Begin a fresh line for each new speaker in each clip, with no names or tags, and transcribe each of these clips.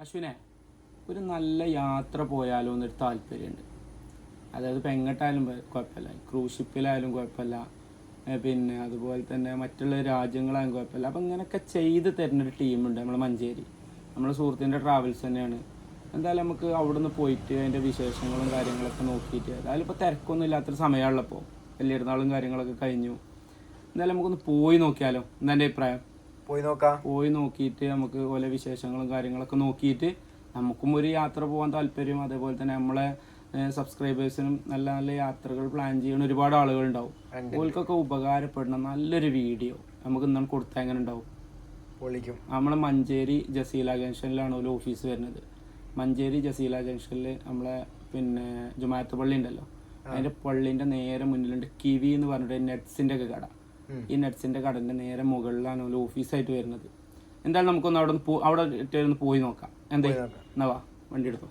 അശ്വിനെ ഒരു നല്ല യാത്ര പോയാലോ എന്നൊരു താല്പര്യമുണ്ട്. അതായത് ഇപ്പം എങ്ങോട്ടായാലും കുഴപ്പമില്ല. ക്രൂസ് ഷിപ്പിലായാലും കുഴപ്പമില്ല. പിന്നെ അതുപോലെ തന്നെ മറ്റുള്ള രാജ്യങ്ങളാണ് കുഴപ്പമില്ല. അപ്പം ഇങ്ങനെയൊക്കെ ചെയ്ത് തരുന്നൊരു ടീമുണ്ട് നമ്മൾ മഞ്ചേരി. നമ്മളെ സുഹൃത്തിന്റെ ട്രാവൽസ് തന്നെയാണ്. എന്തായാലും നമുക്ക് അവിടെ നിന്ന് പോയിട്ട് അതിന്റെ വിശേഷങ്ങളും കാര്യങ്ങളൊക്കെ നോക്കിയിട്ട് അതായത് ഇപ്പോൾ തിരക്കൊന്നും ഇല്ലാത്തൊരു സമയമുള്ളപ്പോൾ വലിയരുന്നാളും കാര്യങ്ങളൊക്കെ കഴിഞ്ഞു. എന്തായാലും നമുക്കൊന്ന് പോയി നോക്കിയാലോ? എന്താ എന്റെ അഭിപ്രായം?
പോയി നോക്കാം.
പോയി നോക്കിയിട്ട് നമുക്ക് ഓരോ വിശേഷങ്ങളും കാര്യങ്ങളൊക്കെ നോക്കിയിട്ട് നമുക്കും ഒരു യാത്ര പോകാൻ താല്പര്യം. അതേപോലെ തന്നെ നമ്മളെ സബ്സ്ക്രൈബേഴ്സിനും നല്ല നല്ല യാത്രകൾ പ്ലാൻ ചെയ്യുന്ന ഒരുപാട് ആളുകൾ ഉണ്ടാവും ഓൽക്കൊക്കെ ഉപകാരപ്പെടുന്ന നല്ലൊരു വീഡിയോ നമുക്ക് ഇന്നാണ് കൊടുത്താൽ എങ്ങനെ ഉണ്ടാവും?
പൊളിക്കും.
നമ്മളെ മഞ്ചേരി ജസീല ജംഗ്ഷനിലാണ് ഒരു ഓഫീസ് വരുന്നത്. മഞ്ചേരി ജസീല ജംഗ്ഷനിൽ നമ്മളെ പിന്നെ ജുമായത്ത് പള്ളി ഉണ്ടല്ലോ. അതിന്റെ പള്ളിന്റെ നേരെ മുന്നിലുണ്ട് കിവി എന്ന് പറഞ്ഞിട്ട് നെറ്റ്സിന്റെ ഒക്കെ കട. ഈ നെറ്റ്സിന്റെ കടന്റെ നേരെ മുകളിലാണ് ഒരു ഓഫീസായിട്ട് വരുന്നത്. എന്തായാലും നമുക്കൊന്ന് അവിടെ അവിടെ ഒന്ന് പോയി നോക്കാം.
എന്തായാലും
എന്നാ വാ വണ്ടി എടുത്തോ.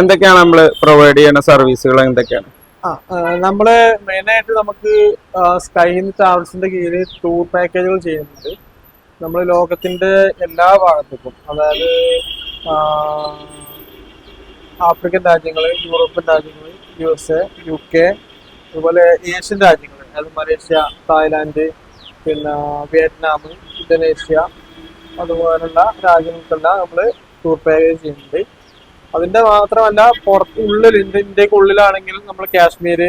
എന്തൊക്കെയാണ് നമ്മൾ പ്രൊവൈഡ് ചെയ്യുന്ന സർവീസുകൾ എന്തൊക്കെയാണ്?
നമ്മൾ മെയിനായിട്ട് നമുക്ക് സ്കൈ ട്രാവൽസിന്റെ കീഴിൽ ടൂർ പാക്കേജുകൾ ചെയ്യുന്നുണ്ട്. നമ്മൾ ലോകത്തിന്റെ എല്ലാ ഭാഗത്തേക്കും അതായത് ആഫ്രിക്കൻ രാജ്യങ്ങൾ യൂറോപ്യൻ രാജ്യങ്ങൾ U S A U K അതുപോലെ ഏഷ്യൻ രാജ്യങ്ങൾ അതായത് മലേഷ്യ തായ്ലാന്റ് പിന്നെ വിയറ്റ്നാം ഇന്തോനേഷ്യ അതുപോലുള്ള രാജ്യങ്ങൾക്കെല്ലാം നമ്മൾ ടൂർ പാക്കേജ് ചെയ്യുന്നുണ്ട്. അതിന്റെ മാത്രമല്ല പുറത്ത് ഉള്ളിൽ ഇന്ത്യ ഇന്ത്യയ്ക്ക് നമ്മൾ കാശ്മീർ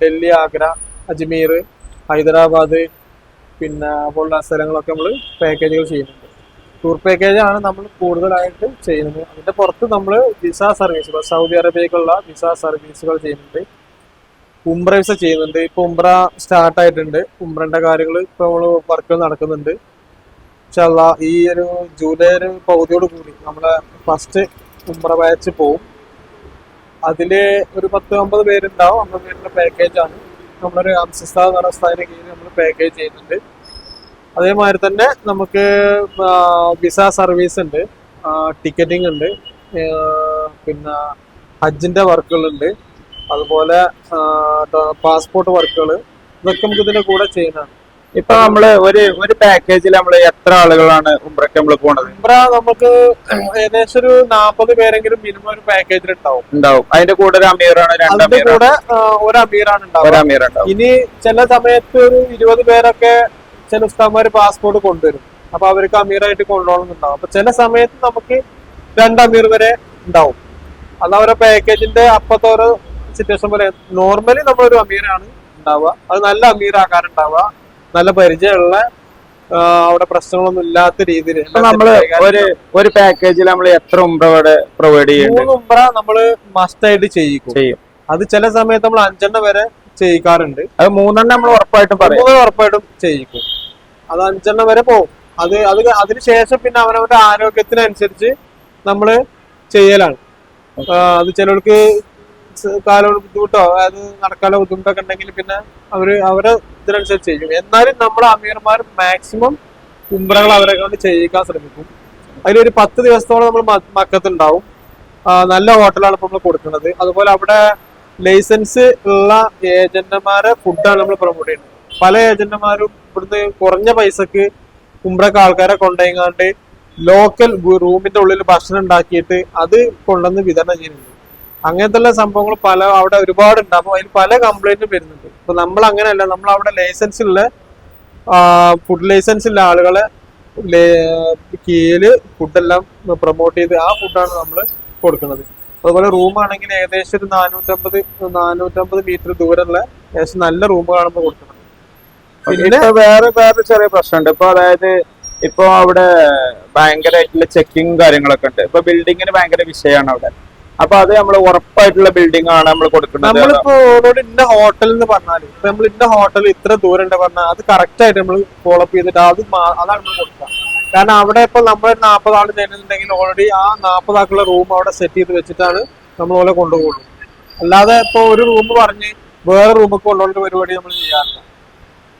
ഡൽഹി ആഗ്ര അജ്മീർ ഹൈദരാബാദ് പിന്നെ പോലുള്ള സ്ഥലങ്ങളൊക്കെ നമ്മൾ പാക്കേജുകൾ ചെയ്യുന്നുണ്ട്. ടൂർ പാക്കേജാണ് നമ്മൾ കൂടുതലായിട്ട് ചെയ്യുന്നത്. അതിന്റെ പുറത്ത് നമ്മൾ വിസ സർവീസുകൾ സൗദി അറേബ്യക്കുള്ള വിസ സർവീസുകൾ ചെയ്യുന്നുണ്ട്. ഉംബ്ര വിസ ചെയ്യുന്നുണ്ട്. ഇപ്പൊ ഉംബ്ര സ്റ്റാർട്ട് ആയിട്ടുണ്ട്. ഉംബ്രന്റെ കാര്യങ്ങൾ ഇപ്പോൾ നമ്മൾ വർക്കുകൾ നടക്കുന്നുണ്ട്. പക്ഷേ ഈ ഒരു ജൂലൈ ഒരു പകുതിയോട് കൂടി നമ്മളെ ഫസ്റ്റ് ഉംറ ബാച്ച് പോവും. അതിൽ ഒരു പത്ത് അമ്പത് പേരുണ്ടാവും. അമ്പത് പേരുടെ പാക്കേജാണ് നമ്മളൊരു അംസസ്ഥാ എന്ന കീഴിൽ നമ്മൾ പാക്കേജ് ചെയ്യുന്നുണ്ട്. അതേമാതിരി തന്നെ നമുക്ക് വിസ സർവീസ് ഉണ്ട്. ടിക്കറ്റിംഗ് ഉണ്ട്. പിന്നെ ഹജ്ജിന്റെ വർക്കുകളുണ്ട്. അതുപോലെ പാസ്പോർട്ട് വർക്കുകൾ ഇതൊക്കെ നമുക്ക് ഇതിന്റെ കൂടെ ചെയ്യുന്നതാണ്.
ഇപ്പൊ നമ്മൾ ഒരു ഒരു പാക്കേജിൽ നമ്മൾ എത്ര ആളുകളാണ് ഉംറയ്ക്ക് നമ്മൾ പോണത്?
ഉംറ നമുക്ക് ഏകദേശം ഒരു നാപ്പത് പേരെങ്കിലും മിനിമം ഒരു പാക്കേജിൽ ഉണ്ടാവും
ഉണ്ടാവും അതിന്റെ കൂടെ ഒരു അമീറാണ് രണ്ട്
അതിന്റെ കൂടെ ആ, ഒരു അമീറാണ്
ഒരു
ഉണ്ടാവുക
അമീർ ഉണ്ടാവും
ഇനി ചില സമയത്ത് ഒരു ഇരുപത് പേരൊക്കെ ചില ഉസ്താന്മാര് പാസ്പോർട്ട് കൊണ്ടുവരും. അപ്പൊ അവർക്ക് അമീറായിട്ട് കൊണ്ടുപോകണമെന്നുണ്ടാവും അപ്പൊ ചില സമയത്ത് നമുക്ക് രണ്ട് അമീർ വരെ ഉണ്ടാവും അത് അവരെ പാക്കേജിന്റെ അപ്പത്തെ ഓരോ സിറ്റുവേഷൻ പോലെ നോർമലി നമ്മളൊരു അമീറാണ് ഉണ്ടാവുക അത് നല്ല അമീറാക്കാനുണ്ടാവുക നല്ല പരിചയമുള്ള അവിടെ പ്രശ്നങ്ങളൊന്നും ഇല്ലാത്ത രീതിയിൽ
നമ്മൾ ഒരു ഒരു പാക്കേജിൽ നമ്മൾ എത്ര ഉംറ അവിടെ പ്രൊവൈഡ് ചെയ്യും
മൂന്ന് ഉംറ നമ്മൾ മസ്റ്റ് ആയിട്ട് ചെയ്യിക്കും.
ചെയ്യും.
അത് ചില സമയത്ത് നമ്മൾ അഞ്ചെണ്ണം വരെ ചെയ്യിക്കാറുണ്ട്.
അത് മൂന്നെണ്ണം നമ്മൾ ഉറപ്പായിട്ടും പറയും.
മൂന്ന് ഉറപ്പായിട്ടും ചെയ്യിക്കും. അത് അഞ്ചെണ്ണം വരെ പോകും. അത് അത് അതിനുശേഷം പിന്നെ അവനവന്റെ ആരോഗ്യത്തിനനുസരിച്ച് നമ്മൾ ചെയ്യലാണ്. അത് ചിലർക്ക് കാലോട് ബുദ്ധിമുട്ടോ അത് നടക്കാനുള്ള ബുദ്ധിമുട്ടൊക്കെ ഉണ്ടെങ്കിൽ പിന്നെ അവർ അവരെ ഇതിനനുസരിച്ച് ചെയ്യും. എന്നാലും നമ്മൾ അമീർമാർ മാക്സിമം ഉംറകൾ അവരെ കൊണ്ട് ചെയ്യിക്കാൻ ശ്രമിക്കും. അതിലൊരു പത്ത് ദിവസത്തോളം നമ്മൾ മക്കത്തുണ്ടാവും. നല്ല ഹോട്ടലാണ് ഇപ്പൊ നമ്മൾ കൊടുക്കുന്നത്. അതുപോലെ അവിടെ ലൈസൻസ് ഉള്ള ഏജന്റുമാരെ ഫുഡാണ് നമ്മൾ പ്രൊമോട്ട് ചെയ്യുന്നത്. പല ഏജന്റുമാരും ഇവിടുന്ന് കുറഞ്ഞ പൈസക്ക് ഉംറക്ക് ആൾക്കാരെ കൊണ്ടുപോയിങ്ങാണ്ട് ലോക്കൽ റൂമിന്റെ ഉള്ളിൽ ഭക്ഷണം ഉണ്ടാക്കിയിട്ട് അത് കൊണ്ടുവന്ന് വിതരണം ചെയ്യുന്നുണ്ട്. അങ്ങനത്തെ സംഭവങ്ങൾ പല അവിടെ ഒരുപാട് ഉണ്ട് അപ്പൊ അതിൽ പല കംപ്ലൈന്റും വരുന്നുണ്ട്. ഇപ്പൊ നമ്മൾ അങ്ങനെയല്ല നമ്മൾ അവിടെ ലൈസൻസ് ഉള്ള ഫുഡ് ലൈസൻസ് ഉള്ള ആളുകളെ കീഴിൽ ഫുഡെല്ലാം പ്രൊമോട്ട് ചെയ്ത് ആ ഫുഡാണ് നമ്മൾ കൊടുക്കുന്നത്. അതുപോലെ റൂം ആണെങ്കിൽ ഏകദേശം ഒരു നാനൂറ്റമ്പത് നാനൂറ്റമ്പത് മീറ്റർ ദൂരമുള്ള ഏകദേശം നല്ല റൂം കാണുമ്പോൾ കൊടുക്കുന്നത്. പിന്നെ
വേറെ വേറെ ചെറിയ പ്രശ്നമുണ്ട്. ഇപ്പൊ അതായത് ഇപ്പൊ അവിടെ ഭയങ്കരമായിട്ടുള്ള ചെക്കിങ് കാര്യങ്ങളൊക്കെ ഉണ്ട്. ഇപ്പൊ ബിൽഡിങ്ങിന് ഭയങ്കര വിഷയമാണ് അവിടെ. അപ്പൊ അത് നമ്മൾ ഉറപ്പായിട്ടുള്ള ബിൽഡിംഗ് ആണ് നമ്മൾ കൊടുക്കുന്നത്.
നമ്മളിപ്പോ ഓരോട് ഇന്ന ഹോട്ടൽ എന്ന് പറഞ്ഞാൽ ഇപ്പൊ നമ്മൾ ഇന്ന ഹോട്ടൽ ഇത്ര ദൂരം ഉണ്ട് പറഞ്ഞാൽ അത് കറക്റ്റ് ആയിട്ട് നമ്മൾ ഫോളോ അപ്പ് ചെയ്തിട്ട് അത് അതാണ് നമ്മൾ കൊടുക്കുക. കാരണം അവിടെ ഇപ്പൊ നമ്മൾ നാൽപ്പത് ആൾ ചെയ്യുന്നുണ്ടെങ്കിൽ ഓൾറെഡി ആ നാൽപ്പത് ആൾക്കുള്ള റൂം അവിടെ സെറ്റ് ചെയ്ത് വെച്ചിട്ടാണ് നമ്മൾ ഓലെ കൊണ്ടുപോകുള്ളൂ അല്ലാതെ ഇപ്പൊ ഒരു റൂം പറഞ്ഞ് വേറെ റൂമൊക്കെ കൊണ്ടുപോകേണ്ട പരിപാടി നമ്മൾ ചെയ്യാറില്ല.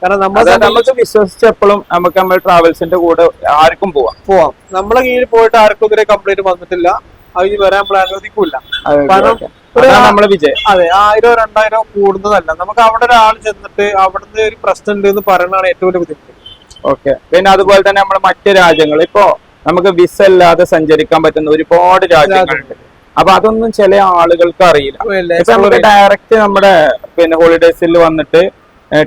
കാരണം നമ്മൾ
നമുക്ക് വിശ്വസിച്ച് എപ്പോഴും നമുക്ക് നമ്മൾ ട്രാവൽസിന്റെ കൂടെ ആർക്കും പോവാം.
പോവാം. നമ്മളെ കീഴിൽ പോയിട്ട് ആർക്കും ഇതുവരെ കംപ്ലൈന്റ് വന്നിട്ടില്ല. ഇനി വരാൻ നമ്മൾ അനുവദിക്കൂല
അത്
കാരണം
നമ്മളെ വിജയം.
അതെ ആയിരോ രണ്ടായിരോ കൂടുന്നതല്ല. നമുക്ക് അവിടെ ഒരാൾ ചെന്നിട്ട് അവിടുന്ന് ഒരു പ്രശ്നം ഉണ്ട് എന്ന് പറയുന്നതാണ് ഏറ്റവും വലിയ ബുദ്ധിമുട്ട്.
ഓക്കെ. പിന്നെ അതുപോലെ തന്നെ നമ്മുടെ മറ്റ് രാജ്യങ്ങൾ. ഇപ്പോ നമുക്ക് വിസ ഇല്ലാതെ സഞ്ചരിക്കാൻ പറ്റുന്ന ഒരുപാട് രാജ്യങ്ങളുണ്ട്. അപ്പൊ അതൊന്നും ചില ആളുകൾക്ക് അറിയില്ല. ഡയറക്റ്റ് നമ്മുടെ പിന്നെ ഹോളിഡേസിൽ വന്നിട്ട്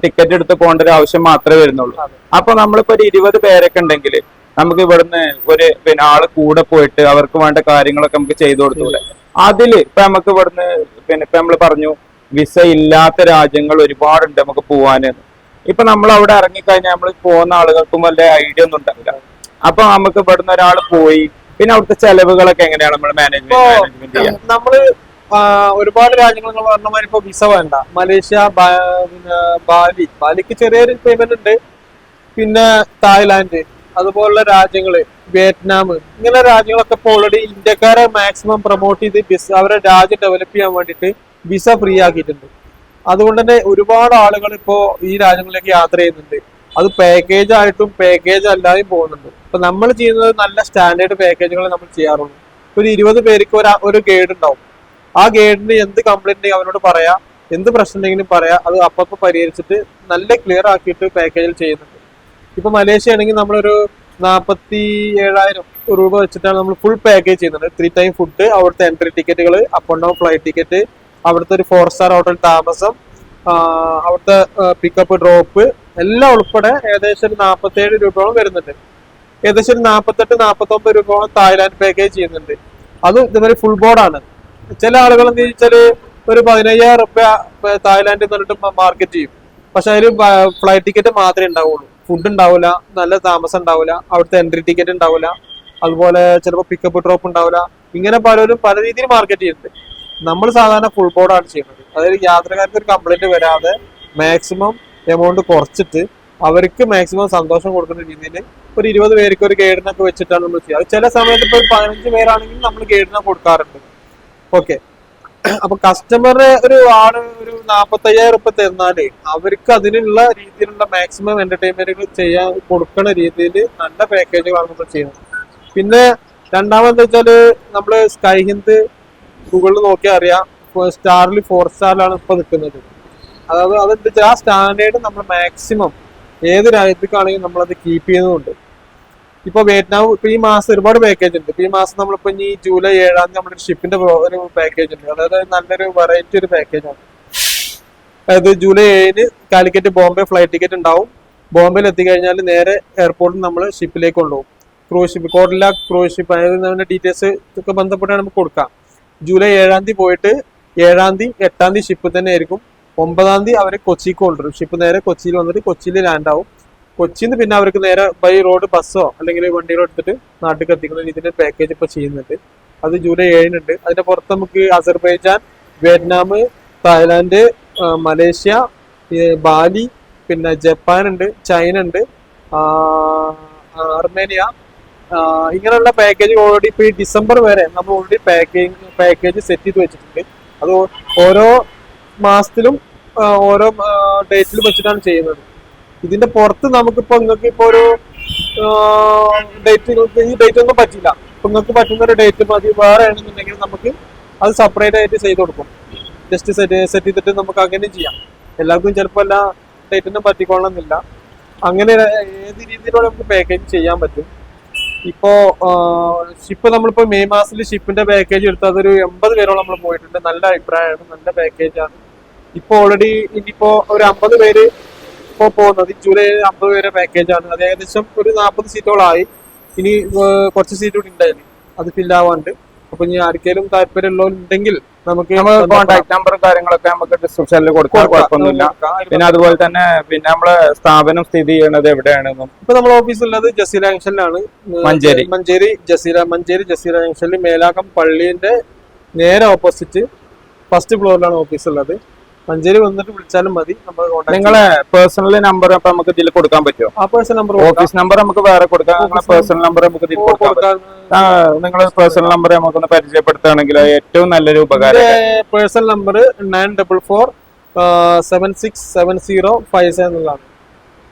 ടിക്കറ്റ് എടുത്ത് പോകേണ്ട ഒരു ആവശ്യം മാത്രമേ വരുന്നുള്ളൂ. അപ്പൊ നമ്മളിപ്പോ ഒരു ഇരുപത് പേരൊക്കെ ഉണ്ടെങ്കിൽ നമുക്ക് ഇവിടുന്ന് ഒരു പിന്നെ ആൾ കൂടെ പോയിട്ട് അവർക്ക് വേണ്ട കാര്യങ്ങളൊക്കെ നമുക്ക് ചെയ്തു കൊടുത്തൂടെ അതിൽ ഇപ്പൊ നമുക്ക് ഇവിടുന്ന് പിന്നെ ഇപ്പൊ നമ്മൾ പറഞ്ഞു വിസ ഇല്ലാത്ത രാജ്യങ്ങൾ ഒരുപാടുണ്ട് നമുക്ക് പോവാന്. ഇപ്പൊ നമ്മൾ അവിടെ ഇറങ്ങിക്കഴിഞ്ഞാൽ നമ്മൾ പോകുന്ന ആളുകൾക്കും വല്ല ഐഡിയ ഒന്നും ഉണ്ടാവില്ല. അപ്പൊ നമുക്ക് ഇവിടുന്ന് ഒരാൾ പോയി പിന്നെ അവിടുത്തെ ചെലവുകളൊക്കെ എങ്ങനെയാണ് നമ്മൾ മാനേജ്മെന്റ്
നമ്മൾ ഒരുപാട് രാജ്യങ്ങൾ നിങ്ങൾ പറഞ്ഞ മാതിരി ഇപ്പൊ വിസ വേണ്ട. Malaysia Bali. ബാലിക്ക് ചെറിയൊരു പേയ്മെന്റ് ഉണ്ട്. പിന്നെ തായ്ലാന്റ് അതുപോലുള്ള രാജ്യങ്ങൾ വിയറ്റ്നാം ഇങ്ങനെ രാജ്യങ്ങളൊക്കെ ഇപ്പോൾ ഓൾറെഡി ഇന്ത്യക്കാരെ മാക്സിമം പ്രൊമോട്ട് ചെയ്ത് ബിസ് അവരെ രാജ്യം ഡെവലപ്പ് ചെയ്യാൻ വേണ്ടിയിട്ട് വിസ ഫ്രീ ആക്കിയിട്ടുണ്ട്. അതുകൊണ്ട് തന്നെ ഒരുപാട് ആളുകൾ ഇപ്പോൾ ഈ രാജ്യങ്ങളിലേക്ക് യാത്ര ചെയ്യുന്നുണ്ട്. അത് പാക്കേജ് ആയിട്ടും പാക്കേജ് അല്ലാതെയും പോകുന്നുണ്ട്. ഇപ്പൊ നമ്മൾ ചെയ്യുന്നത് നല്ല സ്റ്റാൻഡേർഡ് പാക്കേജുകൾ നമ്മൾ ചെയ്യാറുള്ളൂ. ഒരു ഇരുപത് പേർക്ക് ഒരു ഒരു ഗൈഡ് ഉണ്ടാവും. ആ ഗൈഡിന് എന്ത് കംപ്ലൈന്റ് അവനോട് പറയാം. എന്ത് പ്രശ്നം ഉണ്ടെങ്കിലും പറയാം. അത് അപ്പപ്പോ പരിഹരിച്ചിട്ട് നല്ല ക്ലിയർ ആക്കിയിട്ട് പാക്കേജിൽ ചെയ്യുന്നുണ്ട്. ഇപ്പൊ മലേഷ്യ ആണെങ്കിൽ നമ്മളൊരു നാൽപ്പത്തി ഏഴായിരം രൂപ വെച്ചിട്ടാണ് നമ്മൾ ഫുൾ പാക്കേജ് ചെയ്യുന്നത്. ത്രീ ടൈം ഫുഡ് അവിടുത്തെ എൻട്രി ടിക്കറ്റുകൾ up and down flight ticket അവിടുത്തെ ഒരു ഫോർ സ്റ്റാർ ഹോട്ടൽ താമസം അവിടുത്തെ പിക്കപ്പ് ഡ്രോപ്പ് എല്ലാം ഉൾപ്പെടെ ഏകദേശം ഒരു നാൽപ്പത്തേഴ് രൂപയോളം വരുന്നുണ്ട്. ഏകദേശം ഒരു നാൽപ്പത്തെട്ട് നാൽപ്പത്തൊമ്പത് രൂപയോളം തായ്ലാന്റ് പാക്കേജ് ചെയ്യുന്നുണ്ട്. അത് ഇതുവരെ ഫുൾ ബോർഡാണ് ചില ആളുകൾ എന്ന് വെച്ചാൽ ഒരു പതിനയ്യായിരം റുപ്യ തായ്ലാന്റിൽ നിന്നിട്ട് മാർക്കറ്റ് ചെയ്യും. പക്ഷെ അതിൽ ഫ്ലൈറ്റ് ടിക്കറ്റ് മാത്രമേ ഉണ്ടാവുള്ളൂ. ഫുഡ് ഉണ്ടാവില്ല നല്ല താമസം ഉണ്ടാവില്ല അവിടുത്തെ എൻട്രി ടിക്കറ്റ് ഉണ്ടാവില്ല അതുപോലെ ചിലപ്പോൾ പിക്കപ്പ് ഡ്രോപ്പ് ഉണ്ടാവില്ല ഇങ്ങനെ പലരും പല രീതിയിൽ മാർക്കറ്റ് ചെയ്യുന്നുണ്ട്. നമ്മൾ സാധാരണ ഫുൾ ബോർഡാണ് ചെയ്യുന്നത്. അതായത് യാത്രക്കാർക്ക് ഒരു കംപ്ലൈന്റ് വരാതെ മാക്സിമം എമൗണ്ട് കുറച്ചിട്ട് അവർക്ക് മാക്സിമം സന്തോഷം കൊടുക്കുന്ന രീതിയിൽ ഒരു ഇരുപത് പേർക്ക് ഒരു ഗൈഡിനൊക്കെ വെച്ചിട്ടാണ് നമ്മൾ ചെയ്യുക. ചില സമയത്ത് ഇപ്പോൾ ഒരു പതിനഞ്ച് പേരാണെങ്കിൽ നമ്മൾ ഗൈഡിനെ കൊടുക്കാറുണ്ട്. ഓക്കെ. അപ്പൊ കസ്റ്റമർ ഒരു ആൾ ഒരു നാപ്പത്തയ്യായിരം ഉറുപ്പ തന്നാൽ അവർക്ക് അതിനുള്ള രീതിയിലുള്ള മാക്സിമം എന്റർടൈൻമെന്റുകൾ ചെയ്യാൻ കൊടുക്കുന്ന രീതിയിൽ നല്ല പാക്കേജുകളാണ് നമ്മൾ ചെയ്യുന്നത് പിന്നെ രണ്ടാമത് വെച്ചാൽ നമ്മൾ സ്കൈ ഹിന്ദ് ഗൂഗിളിൽ നോക്കിയാൽ അറിയാം. സ്റ്റാറിൽ ഫോർ സ്റ്റാറിലാണ് ഇപ്പൊ നിൽക്കുന്നത് അതായത് വെച്ചാൽ ആ സ്റ്റാൻഡേർഡ് നമ്മൾ മാക്സിമം ഏത് രാജ്യത്തേക്കാണെങ്കിലും നമ്മളത് കീപ്പ് ചെയ്യുന്നുണ്ട് ഇപ്പൊ വിയറ്റ്നാം ഇപ്പൊ ഈ മാസം ഒരുപാട് പാക്കേജ് ഉണ്ട്. ഇപ്പൊ ഈ മാസം നമ്മളിപ്പോ ഈ ജൂലൈ ഏഴാം തീയതി നമ്മുടെ ഷിപ്പിന്റെ ഒരു പാക്കേജ് ഉണ്ട്. അതായത് നല്ലൊരു വെറൈറ്റി ഒരു പാക്കേജ് ആണ്. അതായത് ജൂലൈ ഏഴിന് കാലിക്കറ്റ് ബോംബെ ഫ്ലൈറ്റ് ടിക്കറ്റ് ഉണ്ടാവും. ബോംബെയിൽ എത്തിക്കഴിഞ്ഞാൽ നേരെ എയർപോർട്ടിൽ നമ്മൾ ഷിപ്പിലേക്ക് കൊണ്ടുപോകും. ക്രൂസ് ഷിപ്പ് കോട്ടില ക്രൂസ് ഷിപ്പ് അതിന്റെ ഡീറ്റെയിൽസ് ഒക്കെ ബന്ധപ്പെട്ട് നമുക്ക് കൊടുക്കാം. ജൂലൈ ഏഴാം തീയതി പോയിട്ട് ഏഴാം തീയതി എട്ടാം തീയതി ഷിപ്പ് തന്നെ ആയിരിക്കും ഒമ്പതാം തീയതി അവരെ കൊച്ചിക്ക് കൊണ്ടുവരും. ഷിപ്പ് നേരെ കൊച്ചിയിൽ വന്നിട്ട് കൊച്ചിയിൽ ലാൻഡ് ആവും. കൊച്ചിയിൽ നിന്ന് പിന്നെ അവർക്ക് നേരെ ബൈ റോഡ് ബസ്സോ അല്ലെങ്കിൽ വണ്ടികളോ എടുത്തിട്ട് നാട്ടിൽ എത്തിക്കുന്ന രീതിയിൽ പാക്കേജ് ഇപ്പൊ ചെയ്യുന്നുണ്ട്. അത് ജൂലൈ ഏഴിനുണ്ട്. അതിന്റെ പുറത്ത് നമുക്ക് Azerbaijan Vietnam Thailand Malaysia Bali പിന്നെ ജപ്പാൻ ഉണ്ട് ചൈന ഉണ്ട് അർമേനിയ ഇങ്ങനെയുള്ള പാക്കേജ് ഓൾറെഡി ഇപ്പൊ ഈ ഡിസംബർ വരെ നമ്മൾ ഓൾറെഡി പാക്കേജ് പാക്കേജ് സെറ്റ് ചെയ്ത് വെച്ചിട്ടുണ്ട്. അത് ഓരോ മാസത്തിലും ഓരോ ഡേറ്റിലും വെച്ചിട്ടാണ് ചെയ്യുന്നത്. ഇതിന്റെ പുറത്ത് നമുക്കിപ്പോ നിങ്ങൾക്ക് ഇപ്പൊ ഒരു ഡേറ്റ് ഈ ഡേറ്റ് ഒന്നും പറ്റില്ല ഇപ്പൊ നിങ്ങൾക്ക് പറ്റുന്ന ഒരു ഡേറ്റ് മതി. വേറെ ആണെന്നുണ്ടെങ്കിൽ നമുക്ക് അത് സെപ്പറേറ്റ് ആയിട്ട് ചെയ്ത് കൊടുക്കും. ജസ്റ്റ് സെറ്റ് സെറ്റ് ചെയ്തിട്ട് നമുക്ക് അങ്ങനെ ചെയ്യാം. എല്ലാവർക്കും ചിലപ്പോൾ എല്ലാ ഡേറ്റിനും പറ്റിക്കൊള്ളണമെന്നില്ല. അങ്ങനെ ഏത് രീതിയിലൂടെ നമുക്ക് പാക്കേജ് ചെയ്യാൻ പറ്റും? ഇപ്പോ ഷിപ്പ് നമ്മളിപ്പോ മെയ് മാസത്തിൽ ഷിപ്പിന്റെ പാക്കേജ് എടുത്ത് അതൊരു എൺപത് പേരോളം നമ്മൾ പോയിട്ടുണ്ട്. നല്ല അഭിപ്രായമാണ്. നല്ല പാക്കേജാണ് ഇപ്പൊ ഓൾറെഡി ഇനിയിപ്പോ ഒരു അമ്പത് പേര് ഇപ്പോ പോകുന്നത്. ജൂലൈ അമ്പത് പേരെ പാക്കേജാണ് അത് ഏകദേശം ഒരു നാൽപ്പത് സീറ്റോളായി. ഇനി കുറച്ച് സീറ്റ് കൂടി ഉണ്ടായിരുന്നു. അത് ഫില്ലാവാണ്ട് അപ്പൊ ഇനി ആർക്കെങ്കിലും താല്പര്യമുള്ളവരുണ്ടെങ്കിൽ നമുക്ക്
കോൺടാക്ട് നമ്പറും കാര്യങ്ങളൊക്കെ നമുക്ക് ഡിസ്ക്രിപ്ഷനിൽ കൊടുക്കാൻ
കൊടുക്കാം.
കുഴപ്പമൊന്നുമില്ല. പിന്നെ അതുപോലെ തന്നെ പിന്നെ നമ്മളെ സ്ഥാപനം സ്ഥിതി ചെയ്യുന്നത് എവിടെയാണെന്നും
ഇപ്പൊ നമ്മൾ ഓഫീസ് ഉള്ളത് ജസീല ജംഗ്ഷനിലാണ്
മഞ്ചേരി.
മഞ്ചേരി ജസീല മഞ്ചേരി ജസീല ജംഗ്ഷനിൽ മേലാക്കം പള്ളിന്റെ നേരെ ഓപ്പോസിറ്റ് ഫസ്റ്റ് ഫ്ലോറിലാണ് ഓഫീസ് ഉള്ളത്. മഞ്ചേരി വന്നിട്ട് വിളിച്ചാലും മതി.
നിങ്ങളെ പേഴ്സണൽ നമ്പർ അപ്പൊ നമുക്ക് ഇതിൽ കൊടുക്കാൻ പറ്റുമോ
ആ പേഴ്സണൽ നമ്പർ
ഓഫീസ് നമ്പർ നമുക്ക് വേറെ കൊടുക്കാം. പേഴ്സണൽ നമ്പർ നമുക്ക് ഇതിൽ നിങ്ങൾ പേഴ്സണൽ നമ്പർ നമുക്കൊന്ന് പരിചയപ്പെടുത്തുകയാണെങ്കിൽ ഏറ്റവും നല്ലൊരു ഉപകാരം
personal number nine double four seven six seven zero five seven എന്നുള്ളതാണ്.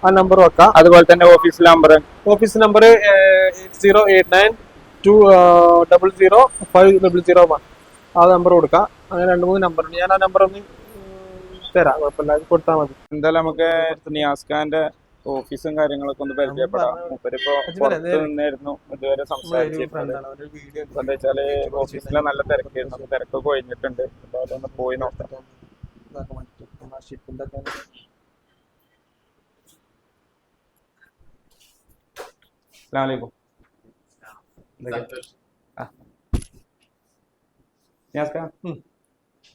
ആ നമ്പർ വെക്കാം.
അതുപോലെ തന്നെ office number
office number zero eight nine two double zero five double zero one ആ നമ്പർ കൊടുക്കാം. അങ്ങനെ രണ്ട് മൂന്ന് നമ്പർ ഉണ്ട്. ഞാൻ ആ നമ്പർ ഒന്ന് തരാം കുഴപ്പമില്ല കൊടുത്താൽ മതി.
എന്തായാലും നമുക്ക് നിയാസ് ഖാന്റെ ഓഫീസും കാര്യങ്ങളൊക്കെ ഒന്ന് പരിചയപ്പെടാം. മൂപ്പരിപ്പോ നിന്നായിരുന്നു ഇതുവരെ സംസാരിച്ചിട്ടുണ്ട്. എന്താ വെച്ചാൽ ഓഫീസിലെ നല്ല തിരക്കായിരുന്നു അപ്പൊ തിരക്കൊക്കെ കഴിഞ്ഞിട്ടുണ്ട്. അപ്പൊ അതൊന്ന് പോയി നോക്കാം. അസ്സലാമു അലൈക്കും. നിയാസ് ഖാൻ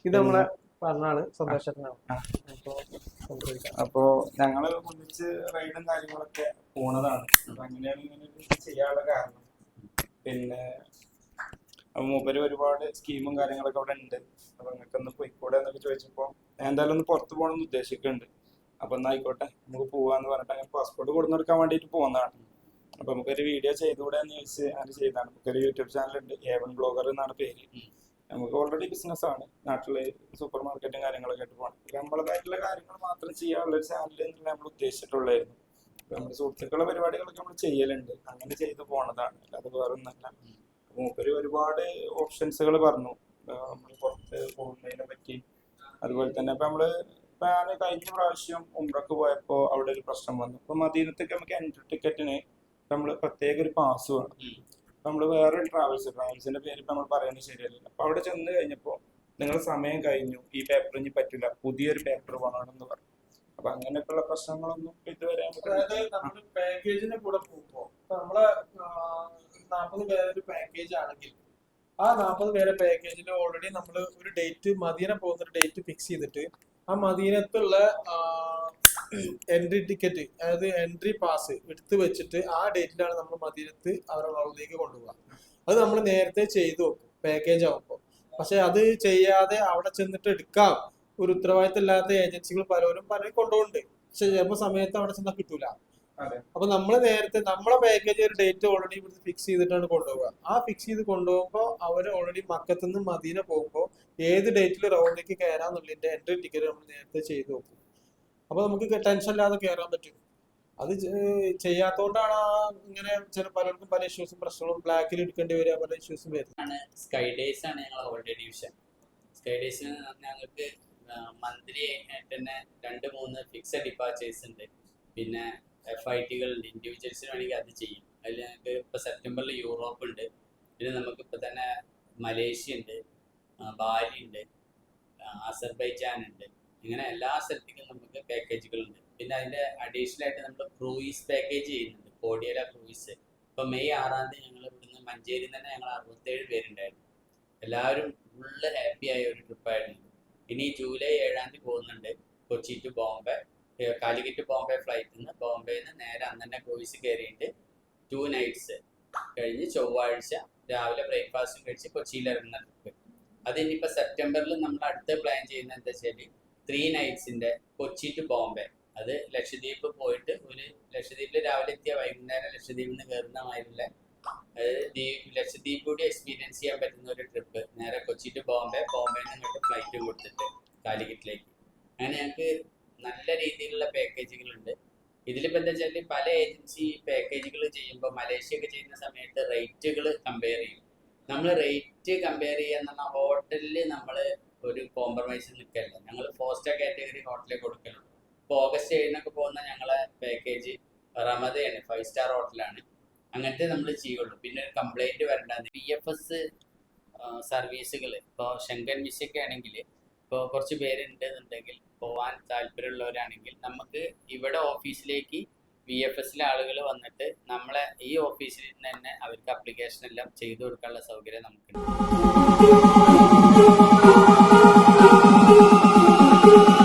ഇത് നമ്മളെ പറഞ്ഞാണ് സന്തോഷത്തിനാണ്.
അപ്പോ ഞങ്ങൾ ഒന്നിച്ച് റൈഡും കാര്യങ്ങളൊക്കെ പോണതാണ്. അങ്ങനെയാണ് ഇങ്ങനെ ചെയ്യാനുള്ള കാരണം. പിന്നെ മൂപ്പര് ഒരുപാട് സ്കീമും കാര്യങ്ങളൊക്കെ അവിടെ ഉണ്ട്. അപ്പൊ നിങ്ങൾക്ക് ഒന്ന് പോയിക്കൂടെ എന്നൊക്കെ ചോദിച്ചപ്പോ ഞാൻ എന്തായാലും ഒന്ന് പുറത്ത് പോകണമെന്ന് ഉദ്ദേശിക്കുന്നുണ്ട്. അപ്പൊ ഒന്ന് ആയിക്കോട്ടെ നമുക്ക് പോവാന്ന് പറഞ്ഞിട്ട് അങ്ങനെ പാസ്പോർട്ട് കൊടുന്നെടുക്കാൻ വേണ്ടിട്ട് പോകുന്നതാണ് അപ്പൊ നമുക്കൊരു വീഡിയോ ചെയ്തുകൂടെ എന്ന് ചോദിച്ച് അങ്ങനെ ചെയ്താണ്. നമുക്കൊരു യൂട്യൂബ് ചാനൽ ഉണ്ട്. ഏവൻ ബ്ലോഗർ എന്നാണ് പേര്. നമുക്ക് ഓൾറെഡി ബിസിനസ് ആണ്. നാട്ടിൽ സൂപ്പർ മാർക്കറ്റും കാര്യങ്ങളൊക്കെ ആയിട്ട് പോകണം നമ്മളതായിട്ടുള്ള കാര്യങ്ങൾ മാത്രം ചെയ്യാനുള്ള ഒരു ചാനൽ എന്നുള്ള നമ്മൾ ഉദ്ദേശിച്ചിട്ടുള്ളായിരുന്നു. നമ്മുടെ സുഹൃത്തുക്കളുടെ പരിപാടികളൊക്കെ നമ്മൾ ചെയ്യലുണ്ട്. അങ്ങനെ ചെയ്തു പോണതാണ്. അല്ലാതെ വേറെ ഒന്നല്ല മൂപ്പര് ഒരുപാട് ഓപ്ഷൻസുകൾ പറഞ്ഞു. നമ്മൾ പുറത്ത് പോകുന്നതിനെ പറ്റി. അതുപോലെ തന്നെ ഇപ്പൊ നമ്മൾ ഇപ്പൊ ഞാൻ കഴിഞ്ഞ പ്രാവശ്യം ഉംറക്ക് പോയപ്പോ അവിടെ ഒരു പ്രശ്നം വന്നു. ഇപ്പൊ മദീനത്തേക്ക് നമുക്ക് എൻട്രി ടിക്കറ്റിന് നമ്മൾ പ്രത്യേക ഒരു പാസ് വേണം. നമ്മൾ വേറെ ട്രാവൽസ് ട്രാവൽസിന്റെ പേര് നമ്മൾ പറയുന്നത് ശരിയല്ല. അപ്പൊ അവിടെ ചെന്ന് കഴിഞ്ഞപ്പോ നിങ്ങളുടെ സമയം കഴിഞ്ഞു. ഈ പേപ്പർ ഇനി പറ്റില്ല പുതിയൊരു പേപ്പർ എന്ന് പറഞ്ഞു. അപ്പൊ അങ്ങനെയൊക്കെയുള്ള പ്രശ്നങ്ങളൊന്നും ഇതുവരെ
അതായത് നമ്മുടെ പാക്കേജിന്റെ കൂടെ പോകുമ്പോ നമ്മൾ നാൽപ്പത് പേരുടെ പാക്കേജ് ആണെങ്കിൽ ആ നാൽപ്പത് പേരെ പാക്കേജിൽ ഓൾറെഡി നമ്മൾ ഒരു ഡേറ്റ് മദീന പോകുന്ന ഒരു ഡേറ്റ് ഫിക്സ് ചെയ്തിട്ട് ആ മദീനത്തുള്ള എൻട്രി ടിക്കറ്റ് അതായത് എൻട്രി പാസ് എടുത്തു വെച്ചിട്ട് ആ ഡേറ്റിലാണ് നമ്മൾ മദീനത്ത് അവരുടെ റോളിലേക്ക് കൊണ്ടുപോകുക അത് നമ്മൾ നേരത്തെ ചെയ്തു വെക്കും പാക്കേജ് ആവുമ്പോൾ പക്ഷെ അത് ചെയ്യാതെ അവിടെ ചെന്നിട്ട് എടുക്കാം. ഒരു ഉത്തരവാദിത്തം ഇല്ലാത്ത ഏജൻസികൾ പലരും പലരും കൊണ്ടുപോകുന്നുണ്ട് പക്ഷെ ചിലപ്പോൾ സമയത്ത് അവിടെ ചെന്നാൽ കിട്ടൂല. അപ്പൊ നമ്മൾ നേരത്തെ നമ്മളെ പാക്കേജ് ഒരു ഡേറ്റ് ഓൾറെഡി ഇവിടുത്തെ ഫിക്സ് ചെയ്തിട്ടാണ് കൊണ്ടുപോകുക ആ ഫിക്സ് ചെയ്ത് കൊണ്ടുപോകുമ്പോൾ അവർ ഓൾറെഡി മക്കത്തുനിന്ന് മദീന പോകുമ്പോൾ ഏത് ഡേറ്റിൽ റൗണ്ടിലേക്ക് കയറാന്നുള്ളതിന്റെ എൻട്രി ടിക്കറ്റ് നമ്മൾ നേരത്തെ ചെയ്തു വെക്കും. അപ്പൊ നമുക്ക് ടെൻഷൻ ഇല്ലാതെ കയറാൻ പറ്റും. അത് ചെയ്യാത്തോണ്ടാണ് ഇങ്ങനെ ചില പലർക്കും പല ഇഷ്യൂസും പ്രശ്നങ്ങളും ബ്ലാക്കിൽ എടുക്കേണ്ടി വരിക പല ഇഷ്യൂസും വരുന്നത്.
സ്കൈ ആണ് ഞങ്ങൾ ഹോളിഡേ ഡിവിഷൻ സ്കൈ ഡേയ്സിന് ഞങ്ങൾക്ക് മന്ത്ലി തന്നെ രണ്ട് മൂന്ന് ഫിക്സഡ് ഡിപ്പാച്ചേഴ്സ് ഉണ്ട്. പിന്നെ എഫ് ഐ ടികൾ ഇൻഡിവിജ്വൽസിന് വേണമെങ്കിൽ അത് ചെയ്യും. അതിൽ ഞങ്ങൾക്ക് ഇപ്പോൾ സെപ്റ്റംബറിൽ യൂറോപ്പ് ഉണ്ട്. പിന്നെ നമുക്കിപ്പോൾ തന്നെ മലേഷ്യ ഉണ്ട്. ബാലി ഉണ്ട്. അസർബൈജാൻ ഉണ്ട്. ഇങ്ങനെ എല്ലാ സ്ഥലത്തേക്കും നമുക്ക് പാക്കേജുകളുണ്ട് പിന്നെ അതിന്റെ അഡീഷണൽ ആയിട്ട് നമ്മൾ ക്രൂയിസ് പാക്കേജ് ചെയ്യുന്നുണ്ട്. കോടിയേല ക്രൂയിസ് ഇപ്പൊ മെയ് ആറാം തീയതി ഞങ്ങൾ ഇവിടുന്ന് മഞ്ചേരി തന്നെ ഞങ്ങൾ അറുപത്തേഴ് പേരുണ്ടായിരുന്നു. എല്ലാവരും ഫുള്ള് ഹാപ്പി ആയ ഒരു ട്രിപ്പായിരുന്നു ഇനി ജൂലൈ ഏഴാം തീയതി പോകുന്നുണ്ട്. കൊച്ചി ടു ബോംബെ. കാലിക്കറ്റ് ബോംബെ ഫ്ലൈറ്റിൽ നിന്ന് ബോംബെയിൽ നിന്ന് നേരെ അന്ന് തന്നെ ക്രൂയിസ് കയറിയിട്ട് ടു നൈറ്റ്സ് കഴിഞ്ഞ് ചൊവ്വാഴ്ച രാവിലെ ബ്രേക്ക്ഫാസ്റ്റും കഴിച്ച് കൊച്ചിയിൽ ഇറങ്ങുന്ന ട്രിപ്പ് അത് ഇനിയിപ്പോൾ സെപ്റ്റംബറിൽ നമ്മൾ അടുത്ത പ്ലാൻ ചെയ്യുന്നത് എന്താ വെച്ചാൽ ത്രീ നൈറ്റ്സിന്റെ കൊച്ചി ടു ബോംബെ. അത് ലക്ഷദ്വീപ് പോയിട്ട് ഒരു ലക്ഷദ്വീപിൽ രാവിലെ എത്തിയ വൈകുന്നേരം ലക്ഷദ്വീപിൽ നിന്ന് കയറുന്ന മാതിരിയുള്ള ലക്ഷദ്വീപ് കൂടി എക്സ്പീരിയൻസ് ചെയ്യാൻ പറ്റുന്ന ഒരു ട്രിപ്പ് നേരെ കൊച്ചി ടു ബോംബെ ബോംബെയിൽ നിന്ന് ഫ്ലൈറ്റും കൊടുത്തിട്ട് കാലിക്കറ്റിലേക്ക്. അങ്ങനെ ഞങ്ങൾക്ക് നല്ല രീതിയിലുള്ള പാക്കേജുകളുണ്ട് ഇതിലിപ്പോൾ എന്താ വെച്ചാൽ പല ഏജൻസി പാക്കേജുകൾ ചെയ്യുമ്പോൾ മലേഷ്യ ഒക്കെ ചെയ്യുന്ന സമയത്ത് റേറ്റുകൾ കമ്പയർ ചെയ്യും. നമ്മൾ റേറ്റ് കമ്പയർ ചെയ്യാന്ന് ഹോട്ടലിൽ നമ്മൾ ഒരു കോംപ്രമൈസ് നിൽക്കല്ല ഞങ്ങൾ ഫോർ സ്റ്റാർ കാറ്റഗറി ഹോട്ടലിൽ കൊടുക്കലുള്ളൂ. ഇപ്പോൾ ഓഗസ്റ്റ് ഏഴിനൊക്കെ പോകുന്ന ഞങ്ങളെ പാക്കേജ് റമദയാണ് ഫൈവ് സ്റ്റാർ ഹോട്ടലാണ് അങ്ങനത്തെ നമ്മൾ ചെയ്യുള്ളൂ. പിന്നെ ഒരു കംപ്ലൈന്റ് വരേണ്ടത് പി എഫ് എസ് സർവീസുകൾ ഇപ്പോൾ ശങ്കൻ മിശയ്ക്ക് ആണെങ്കിൽ ഇപ്പോൾ കുറച്ച് പേരുണ്ടെന്നുണ്ടെങ്കിൽ പോവാൻ താല്പര്യമുള്ളവരാണെങ്കിൽ നമുക്ക് ഇവിടെ ഓഫീസിലേക്ക് വി എഫ് എസിലെ ആളുകൾ വന്നിട്ട് നമ്മളെ ഈ ഓഫീസിൽ നിന്ന് തന്നെ അവർക്ക് അപ്ലിക്കേഷൻ എല്ലാം ചെയ്തു കൊടുക്കാനുള്ള സൗകര്യം നമുക്കുണ്ട്.
Oh